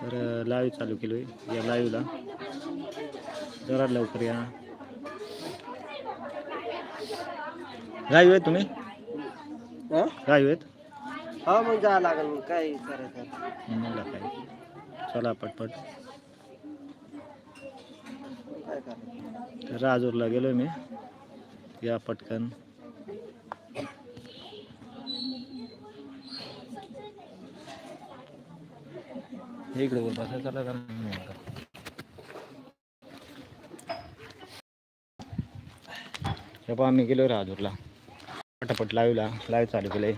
तर लाईव्ह चालू केलो आहे या लाईव्हला. जरा लवकर या. लाईव्ह आहे तुम्ही? हं? लाईव्ह आहेत? हा मग जावं लागेल मग काय करायचं? मला काय? चला पटपट. तर राजूरला गेलो मी. या पटकन. इकडे वर बसायचा चला का हे पहा आम्ही गेलो राजूरला. पटापट लाईव्हला लाईव्ह चालू केलंय.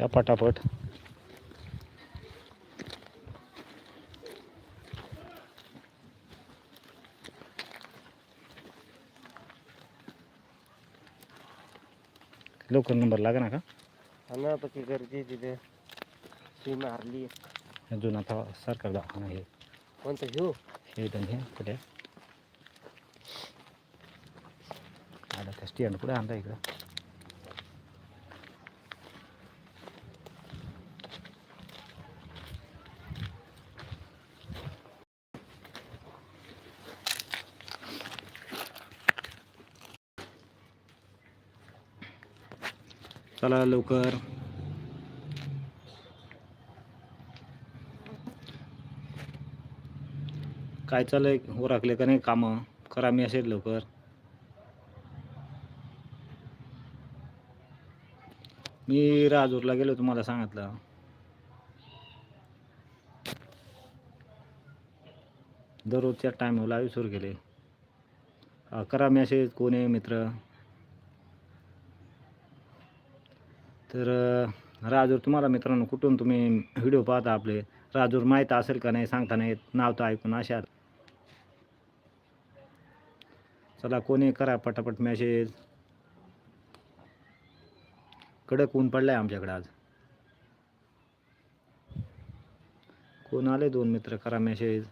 या पटापट. लवकर नंबर लागा ना का? ना पती गर्दी तिथे. ती मारली. अजून आता सरकार दवाखाना हे कोणतं घेऊ? हे इथं हे कुठे? आला त्या स्टँड कुठे आणता इकडं. चला लवकर. काय चाललंय? हो राखले का नाही कामं? करा मी असेल लवकर. मी राजूरला गेलो तुम्हाला सांगितलं. दररोजच्या टाईमवर लाईव्ह गेले. करा मेसेज कोण आहे मित्र? तर राजूर तुम्हाला मित्रांनो कुठून तुम्ही व्हिडिओ पाहता आपले? राजूर माहीत असेल का नाही सांगता नाही नाव तर ऐकून अशाल चला कोणी करा पटापट मेसेज कडक ऊन पडलाय आमच्याकडे आज. कोण आले दोन मित्र? करा मेसेज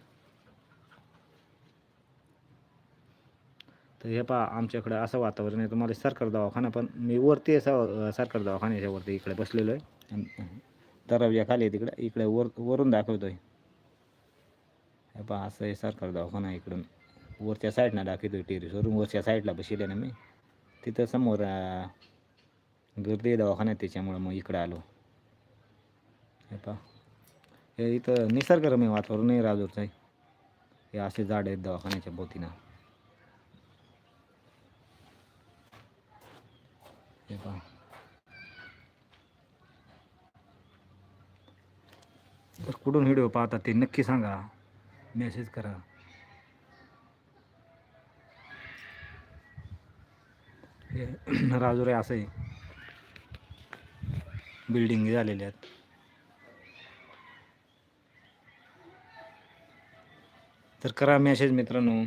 तर हे पहा आमच्याकडं असं वातावरण आहे. तुम्हाला सरकार दवाखाना पण मी वरती असं सरकार दवाखान्याच्या वरती इकडे बसलेलो आहे. दरवाजा खाली आहे इकडे वर वरून दाखवतोय. हे पहा असं आहे सरकार दवाखाना इकडून. वरच्या साईडनं दाखवतोय टेरिसवरून वरच्या साईडला बसले ना मी. तिथं समोर गर्दी दवाखाना त्याच्यामुळं मग इकडं आलो. हे पहा. हे इथं निसर्गरम्य वातावरण आहे राजूरचं. आहे हे असे झाड आहेत दवाखान्याच्या भोवतीनं. हे पहा तर कुठून व्हिडिओ पाहता ते नक्की सांगा. मेसेज करा. हे राजुरे असं आहे बिल्डिंग झालेल्या आहेत. तर करा मेसेज मित्रांनो.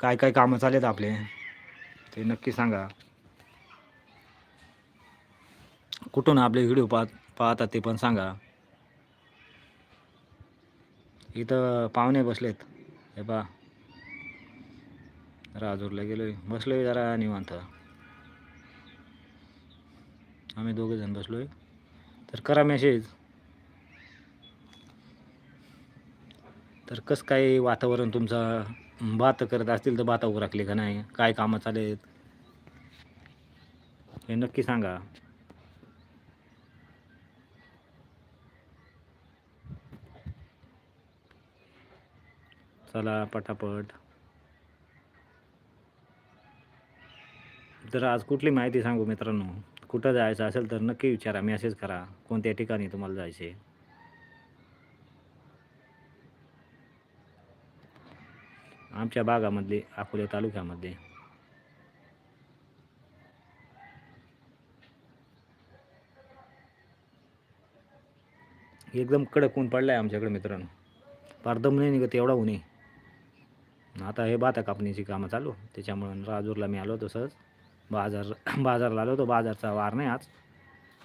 काय काय कामं चालेत आपले ते नक्की सांगा. कुठून आपले व्हिडिओ पाहत पाहतात ते पण सांगा. इथं पाहुणे बसलेत. हे पा राजूरला गेलोय. बसलोय जरा निवांत. आम्ही दोघे जण बसलोय. तर करा मेसेज तर कसं काय वातावरण तुमचं? बात करत असतील तर बाता राखली का नाही? काय कामं चालेत हे नक्की सांगा. चला पटापट. जर आज कुठली माहिती सांगू मित्रांनो? कुठं जायचं असेल तर नक्की विचारा मेसेज करा. कोणत्या ठिकाणी तुम्हाला जायचे आमच्या भागामधले अकोले तालुक्यामध्ये एकदम कडक ऊन पडलाय आमच्याकडे मित्रांनो. फार दम नाही निघत एवढा ऊन आहे आता हे भाता कापणीची कामं चालू. त्याच्यामुळं राजूरला मी आलो होतो सहज. बाजार बाजारला आलो होतो. बाजारचा वार नाही आज.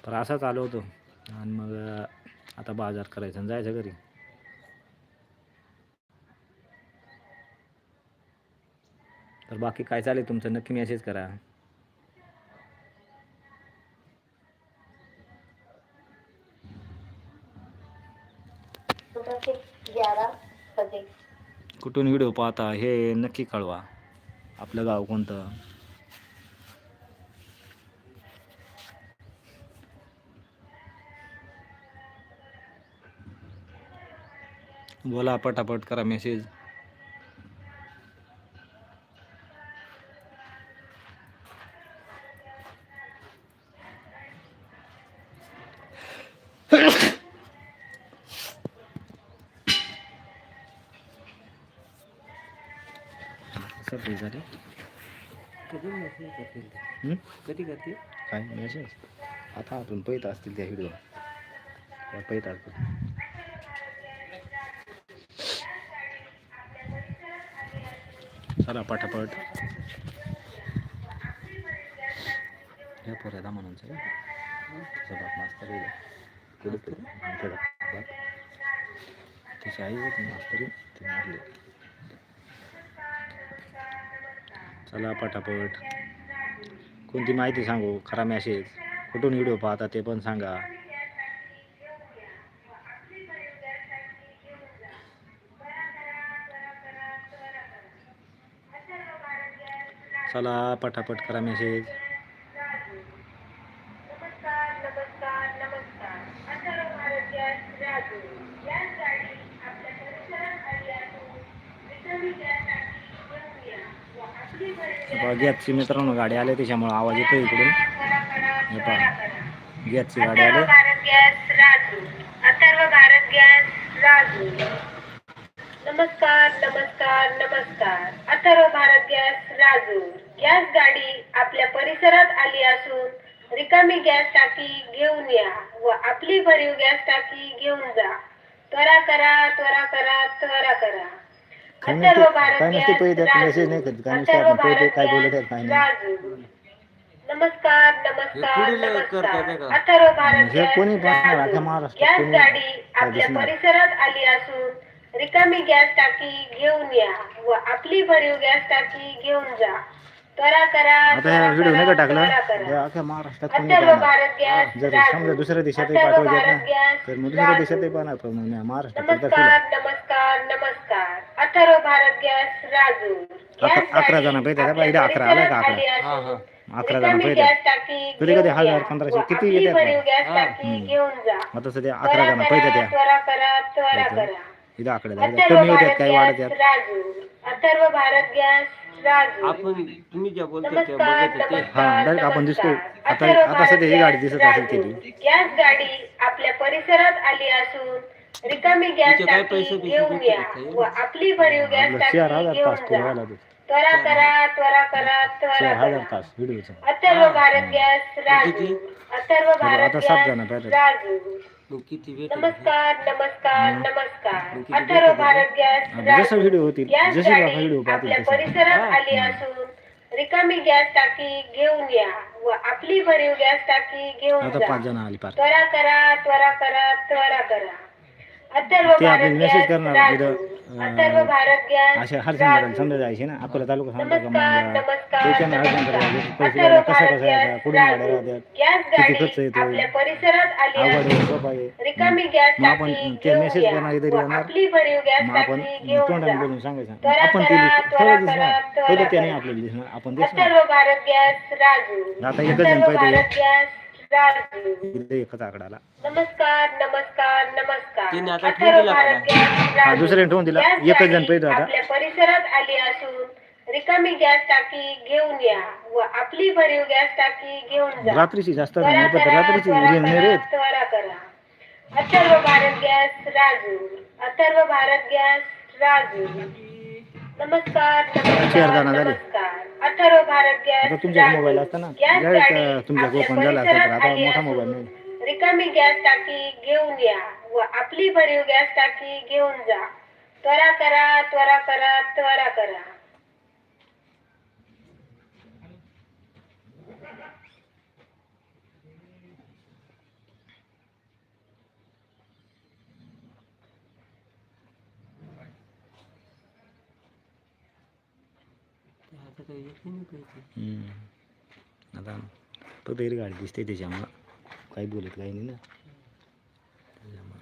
तर असाच आलो होतो. आणि मग आता बाजार करायचं आणि जायचं घरी. तर बाकी काय चालेल तुमचं? नक्की मेसेज करा. कुठून व्हिडिओ पाहता हे नक्की कळवा. आपलं गाव कोणतं? बोला पटापट करा मेसेज कधी मेसेज करतील ते? हं? कधी करतील? काय? मेसेज आता आपण पैत असतील त्या व्हिडिओ पैत असतील. चला पटापट. हे पोऱ्या दा म्हणून सर सबात मास्तर? येईल पुढे पुढे त्याची आई होती मास्तर ते मारले. चला पटापट. कोणती माहिती सांगू? खरा मॅसेज कुठून व्हिडिओ पाहता ते पण सांगा. चला पटापट करा मेसेज Yeah. घेऊन गॅसची मित्रांनो गाडी आली त्याच्यामुळे आवाज येतो इकडून. हे पहा गॅसची गाडी आली. नमस्कार नमस्कार नमस्कार. अथर्व भारत गॅस राजू. गॅस गाडी आपल्या परिसरात आली असून रिकामी गॅस टाकी घेऊन या व आपली भरीव गॅस टाकी घेऊन जा. त्वरा करा त्वरा करा त्वरा करा. काय अथर्व नसते भारत काय नसते गॅस पहिले त्यात राजू. मेसेज नाही करत काय नसते अथर्व आपण पहिले भारत काय बोलत गॅस आहेत काय नाही राजू नमस्कार नमस्कार पुढील करतात नमस्कार का? अथर्व भारत गॅस कोणी पाहणार राजू. अख्ख्या महाराष्ट्रात गॅस कोणी गाडी आपल्या? परिसरात आली असून रिकामी गॅस टाकी घेऊन या व आपली भरीव गॅस टाकी घेऊन जा त्वरा करा आता ह्या व्हिडिओ नाही का करा, टाकला करा. अख्ख्या महाराष्ट्रात कोणी पाहणार जर. समजा दुसऱ्या देशातही आहेत ना तर मग दुसऱ्या. देशातही पाहणार पण महाराष्ट्रात नमस्कार नमस्कार नमस्कार अथर्व भारत गॅस राजू अकरा- जण पाहिजे का? इथं अकरा आलाय का अकरा? आली अकरा जण पाहिजे टाकी कधी हजार, पंधराशे, किती येतात ना? भरीव गॅस हा. टाकी हम्म. घेऊन जा मग तसं ते अकरा जण पाहिजे करा त्या इथं आकडे कमी भारत काही वाढत गॅस यात राजू अथर्व भारत गॅस राजू आपण तुम्ही ज्या बोलता त्या बघत होते हा, direct आपण दिसतो. आता- आता सध्या ही गाडी दिसत असेल. केली. गॅस गाडी आपल्या परिसरात आली असून रिकामी गॅस टाकी घेऊन या? व आपली भरीव गॅस टाकी घेऊन जा. त्वरा करा त्वरा करा त्वरा करा अथर्व हा. भारत गॅस राजू? अथर्व भारत गॅस. राजू नमस्कार नमस्कार. नमस्कार. भेटत भारत गॅस व्हिडिओ आपल्या परिसरात. आली असून रिकामी गॅस टाकी घेऊन या व आपली भरीव गॅस टाकी घेऊन आता जा. त्वरा करा त्वरा करा त्वरा करा. अथर्व भारत गॅस भारत. समजा जायचे ना अकोला तालुका सांगता त्याच्यानं. पैसे द्यायला कसा यायचा कुठून गाड्या. राहतात किती खर्च येतो? अवघड आहे सोपा आहे मग आपण ते मेसेज करणार येणार. मग आपण तोंडाने बोलून सांगायचं आपण ते थोडं दिसणार त्याने. आपल्याला दिसणार आपण दिसणार आता एकच जण पाहिजे. आकडाला. नमस्कार नमस्कार नमस्कार. ठेवून दिला हा एकच जण आपल्या परिसरात आली असून रिकामी गॅस टाकी घेऊन या व आपली भरीव गॅस टाकी घेऊन जा. रात्रीची जास्त रात्रीची त्वरा करा, अथर्व भारत गॅस राजू. अथर्व भारत गॅस राजू. नमस्कार चार नमस्कार. गॅस तुमच्याकडे राजू. मोबाईल असता ना. गॅस गाडी तुमच्याकडे आपल्या ओपन झाला असता तर परिसरात आता आली मोठा असून मोबाईल नाही. रिकामी गॅस टाकी घेऊन या. व आपली भरीव गॅस टाकी घेऊन जा. त्वरा करा त्वरा करा त्वरा करा आता काही येते नाही पैसे हम्म. आता फक्त तरी गाडी दिसते त्याच्यामुळं. काही बोलत काही नाही ना. त्याच्यामुळं.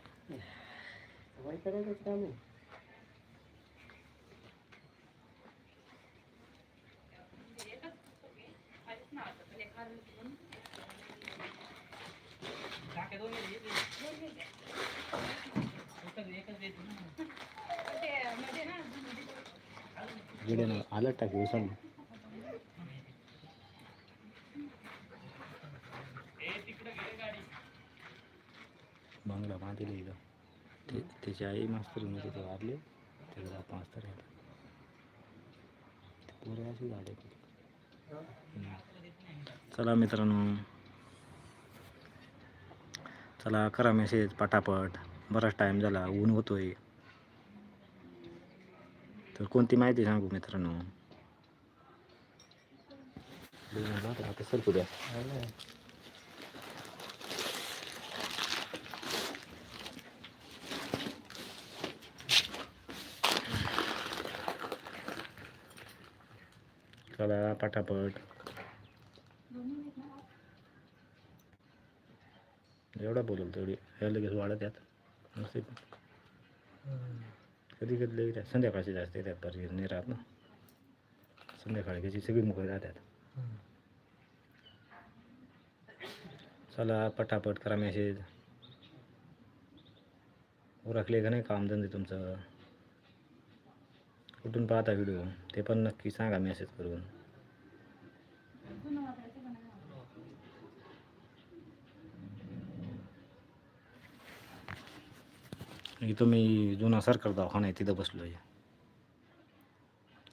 आलं टाकी उचल बंगला बांधले इथं ते त्याची आई मास्तरमध्ये ते वारले त्याचा बाप मास्तर आहे ते पोरं अशी झाडे चला मित्रांनो. चला करा मेसेज पटापट. बराच टाईम झाला ऊन होतोय. तर कोणती माहिती सांगू मित्रांनो? आता सरकू द्या. चला पटापट. एवढा बोलल तेवढी. हे लगेच वाढत यात नसते कधी कधी लगेच त्यात संध्याकाळची जास्त येतात बरी नाही राहत ना. संध्याकाळी त्याची सगळी मुखं राहतात. चला पटापट करा मेसेज उरकले का नाही कामधंदे तुमचं? कुठून पाहता व्हिडिओ ते पण नक्की सांगा मेसेज करून. इथं मी जुना सरकार दवाखाना आहे तिथं बसलो आहे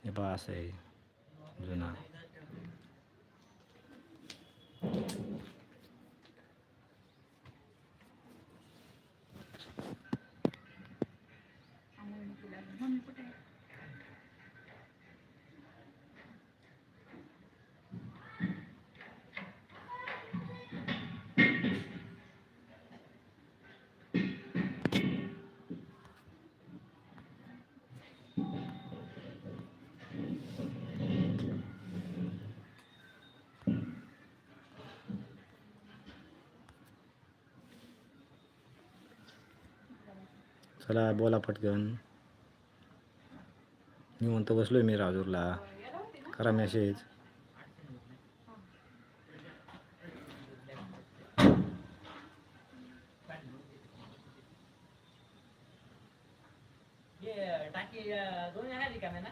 हे बा असं आहे जुना. चला बोला पटकन. निवंत बसलोय मी राजूरला. करा मेसेज टाकी दोन्ही आहे रिकाम्या ना